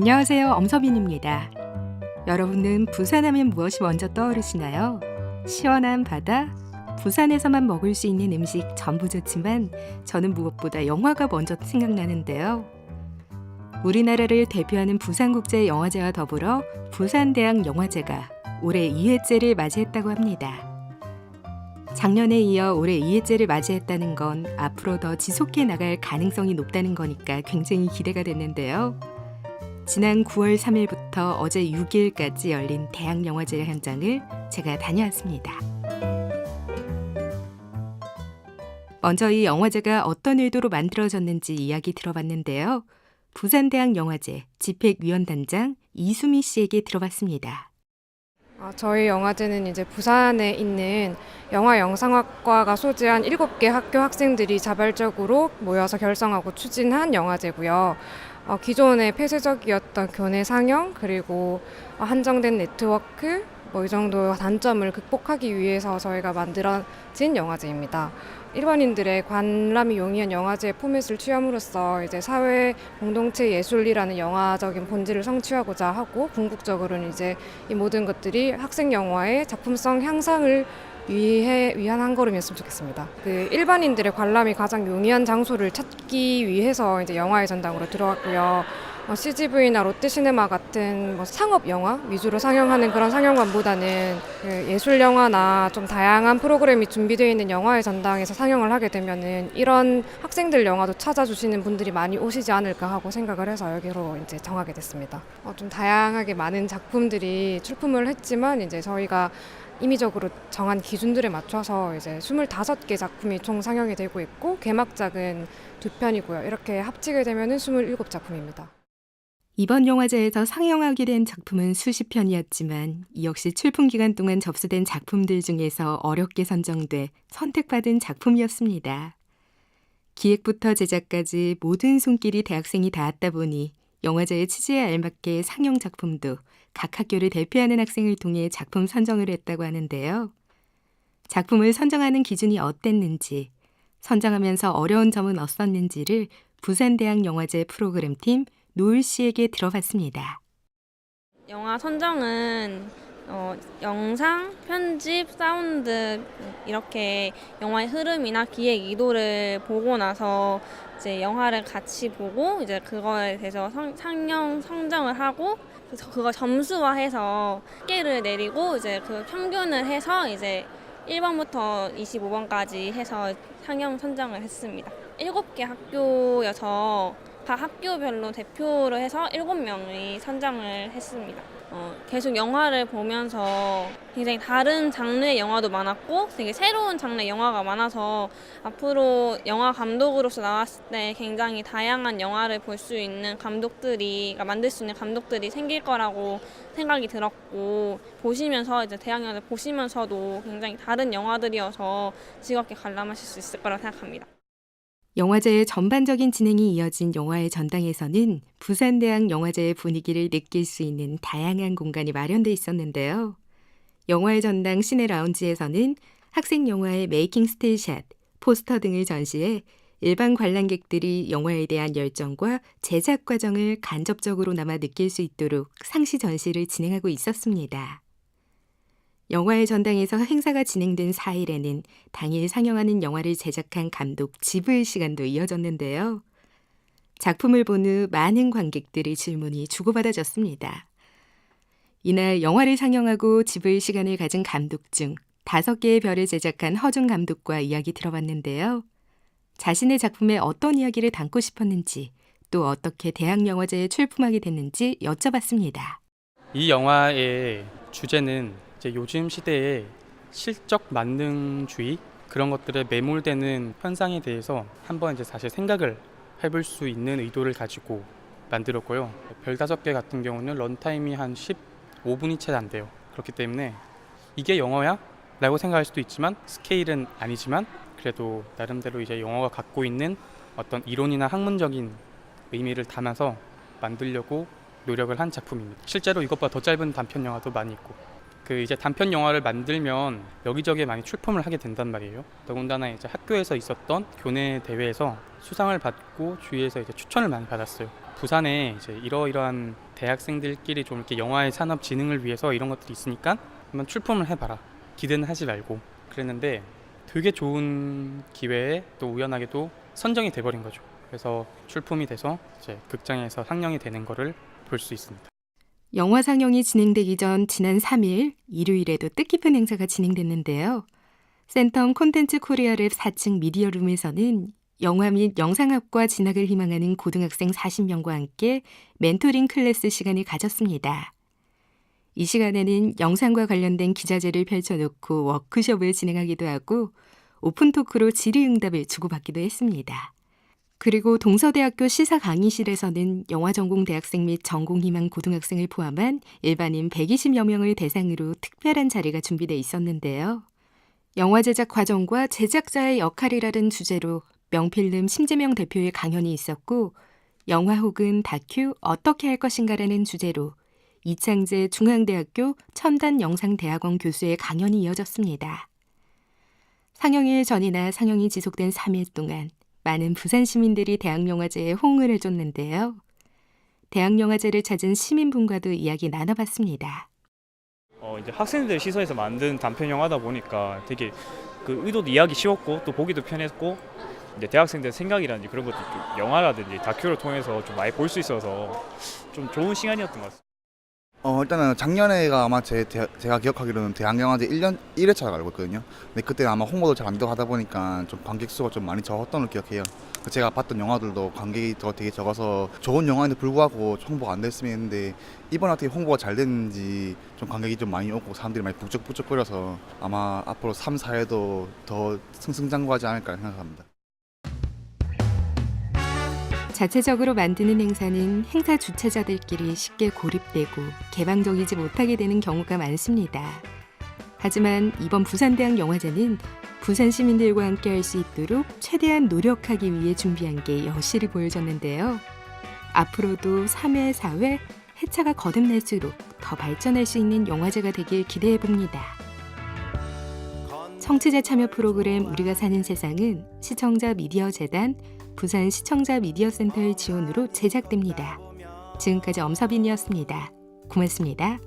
안녕하세요. 엄서민입니다. 여러분은 부산하면 무엇이 먼저 떠오르시나요? 시원한 바다? 부산에서만 먹을 수 있는 음식 전부 좋지만 저는 무엇보다 영화가 먼저 생각나는데요. 우리나라를 대표하는 부산국제영화제와 더불어 부산대학 영화제가 올해 2회째를 맞이했다고 합니다. 작년에 이어 올해 2회째를 맞이했다는 건 앞으로 더 지속해 나갈 가능성이 높다는 거니까 굉장히 기대가 됐는데요. 지난 9월 3일부터 어제 6일까지 열린 대학 영화제 현장을 제가 다녀왔습니다. 먼저 이 영화제가 어떤 의도로 만들어졌는지 이야기 들어봤는데요. 부산대학 영화제 집행위원단장 이수미 씨에게 들어봤습니다. 아, 저희 영화제는 이제 부산에 있는 영화 영상학과가 소재한 7개 학교 학생들이 자발적으로 모여서 결성하고 추진한 영화제고요. 어, 기존의 폐쇄적이었던 교내 상영 그리고 어, 한정된 네트워크 뭐 이 정도 단점을 극복하기 위해서 저희가 만들어진 영화제입니다. 일반인들의 관람이 용이한 영화제 포맷을 취함으로써 이제 사회 공동체 예술이라는 영화적인 본질을 성취하고자 하고 궁극적으로는 이제 이 모든 것들이 학생 영화의 작품성 향상을 위해 위한 한 걸음이었으면 좋겠습니다. 그 일반인들의 관람이 가장 용이한 장소를 찾기 위해서 이제 영화의 전당으로 들어왔고요. 어, CGV나 롯데시네마 같은 뭐 상업 영화 위주로 상영하는 그런 상영관보다는 그 예술 영화나 좀 다양한 프로그램이 준비되어 있는 영화의 전당에서 상영을 하게 되면은 이런 학생들 영화도 찾아주시는 분들이 많이 오시지 않을까 하고 생각을 해서 여기로 이제 정하게 됐습니다. 어, 좀 다양하게 많은 작품들이 출품을 했지만 이제 저희가 임의적으로 정한 기준들에 맞춰서 이제 25개 작품이 총 상영이 되고 있고 개막작은 두 편이고요. 이렇게 합치게 되면은 27작품입니다. 이번 영화제에서 상영하게 된 작품은 수십 편이었지만 이 역시 출품 기간 동안 접수된 작품들 중에서 어렵게 선정돼 선택받은 작품이었습니다. 기획부터 제작까지 모든 손길이 대학생이 닿았다 보니 영화제의 취지에 알맞게 상영 작품도 각 학교를 대표하는 학생을 통해 작품 선정을 했다고 하는데요. 작품을 선정하는 기준이 어땠는지, 선정하면서 어려운 점은 없었는지를 부산대학 영화제 프로그램팀 노을 씨에게 들어봤습니다. 영화 선정은 어, 영상, 편집, 사운드 이렇게 영화의 흐름이나 기획 의도를 보고 나서 이제 영화를 같이 보고 이제 그거에 대해서 성- 상영 성정을 하고 그래서 그거 점수화해서 합계를 내리고 이제 그 평균을 해서 이제 1번부터 25번까지 해서 상영 선정을 했습니다. 7개 학교여서 각 학교별로 대표를 해서 7명이 선정을 했습니다. 어, 계속 영화를 보면서 굉장히 다른 장르의 영화도 많았고 되게 새로운 장르의 영화가 많아서 앞으로 영화 감독으로서 나왔을 때 굉장히 다양한 영화를 볼 수 있는 감독들이 그러니까 만들 수 있는 감독들이 생길 거라고 생각이 들었고 보시면서 이제 대학 영화를 보시면서도 굉장히 다른 영화들이어서 즐겁게 관람하실 수 있을 거라고 생각합니다. 영화제의 전반적인 진행이 이어진 영화의 전당에서는 부산대학 영화제의 분위기를 느낄 수 있는 다양한 공간이 마련돼 있었는데요. 영화의 전당 시내 라운지에서는 학생 영화의 메이킹 스틸샷, 포스터 등을 전시해 일반 관람객들이 영화에 대한 열정과 제작 과정을 간접적으로나마 느낄 수 있도록 상시 전시를 진행하고 있었습니다. 영화의 전당에서 행사가 진행된 4일에는 당일 상영하는 영화를 제작한 감독 지브의 시간도 이어졌는데요. 작품을 본 후 많은 관객들의 질문이 주고받아졌습니다. 이날 영화를 상영하고 지브의 시간을 가진 감독 중 다섯 개의 별을 제작한 허준 감독과 이야기 들어봤는데요. 자신의 작품에 어떤 이야기를 담고 싶었는지 또 어떻게 대학 영화제에 출품하게 됐는지 여쭤봤습니다. 이 영화의 주제는 이제 요즘 시대의 실적 만능주의 그런 것들에 매몰되는 현상에 대해서 한번 이제 사실 생각을 해볼 수 있는 의도를 가지고 만들었고요. 별 다섯 개 같은 경우는 런타임이 한 15분이 채 안 돼요. 그렇기 때문에 이게 영어야? 라고 생각할 수도 있지만 스케일은 아니지만 그래도 나름대로 이제 영어가 갖고 있는 어떤 이론이나 학문적인 의미를 담아서 만들려고 노력을 한 작품입니다. 실제로 이것보다 더 짧은 단편 영화도 많이 있고 그 이제 단편 영화를 만들면 여기저기에 많이 출품을 하게 된단 말이에요. 더군다나 이제 학교에서 있었던 교내 대회에서 수상을 받고 주위에서 이제 추천을 많이 받았어요. 부산에 이제 이러이러한 대학생들끼리 좀 이렇게 영화의 산업 진흥을 위해서 이런 것들이 있으니까 한번 출품을 해봐라. 기대는 하지 말고 그랬는데 되게 좋은 기회에 또 우연하게도 선정이 돼버린 거죠. 그래서 출품이 돼서 이제 극장에서 상영이 되는 거를 볼 수 있습니다. 영화 상영이 진행되기 전 지난 3일 일요일에도 뜻깊은 행사가 진행됐는데요. 센텀 콘텐츠 코리아랩 4층 미디어룸에서는 영화 및 영상학과 진학을 희망하는 고등학생 40명과 함께 멘토링 클래스 시간을 가졌습니다. 이 시간에는 영상과 관련된 기자재를 펼쳐놓고 워크숍을 진행하기도 하고 오픈 토크로 질의응답을 주고받기도 했습니다. 그리고 동서대학교 시사 강의실에서는 영화 전공 대학생 및 전공 희망 고등학생을 포함한 일반인 120여 명을 대상으로 특별한 자리가 준비돼 있었는데요. 영화 제작 과정과 제작자의 역할이라는 주제로 명필름 심재명 대표의 강연이 있었고 영화 혹은 다큐 어떻게 할 것인가라는 주제로 이창재 중앙대학교 첨단영상대학원 교수의 강연이 이어졌습니다. 상영일 전이나 상영이 지속된 3일 동안 많은 부산 시민들이 대학영화제에 호응을 해줬는데요. 대학영화제를 찾은 시민분과도 이야기 나눠봤습니다. 어, 이제 학생들 시선에서 만든 단편 영화다 보니까 되게 그 의도도 이해하기 쉬웠고 또 보기도 편했고 이제 대학생들 생각이라든지 그런 것도 좀 영화라든지 다큐를 통해서 좀 많이 볼 수 있어서 좀 좋은 시간이었던 것 같습니다. 어 일단은 작년에가 아마 제 대- 제가 기억하기로는 대학영화제 1년 1회차를 알고 있거든요. 근데 그때 아마 홍보도 잘 안 되고 하다 보니까 좀 관객 수가 좀 많이 적었던 걸 기억해요. 그 제가 봤던 영화들도 관객이 더 되게 적어서 좋은 영화인데 불구하고 홍보가 안 됐으면 했는데 이번 어떻게 홍보가 잘 됐는지 좀 관객이 좀 많이 오고 사람들이 많이 북적북적거려서 아마 앞으로 3, 4회도 더 승승장구하지 않을까 생각합니다. 자체적으로 만드는 행사는 행사 주최자들끼리 쉽게 고립되고 개방적이지 못하게 되는 경우가 많습니다. 하지만 이번 부산대학 영화제는 부산 시민들과 함께 할 수 있도록 최대한 노력하기 위해 준비한 게 여실히 보여졌는데요. 앞으로도 3회, 4회 해차가 거듭날수록 더 발전할 수 있는 영화제가 되길 기대해 봅니다. 청취자 참여 프로그램 우리가 사는 세상은 시청자 미디어 재단 부산 시청자 미디어 센터의 지원으로 제작됩니다. 지금까지 엄서빈이었습니다. 고맙습니다.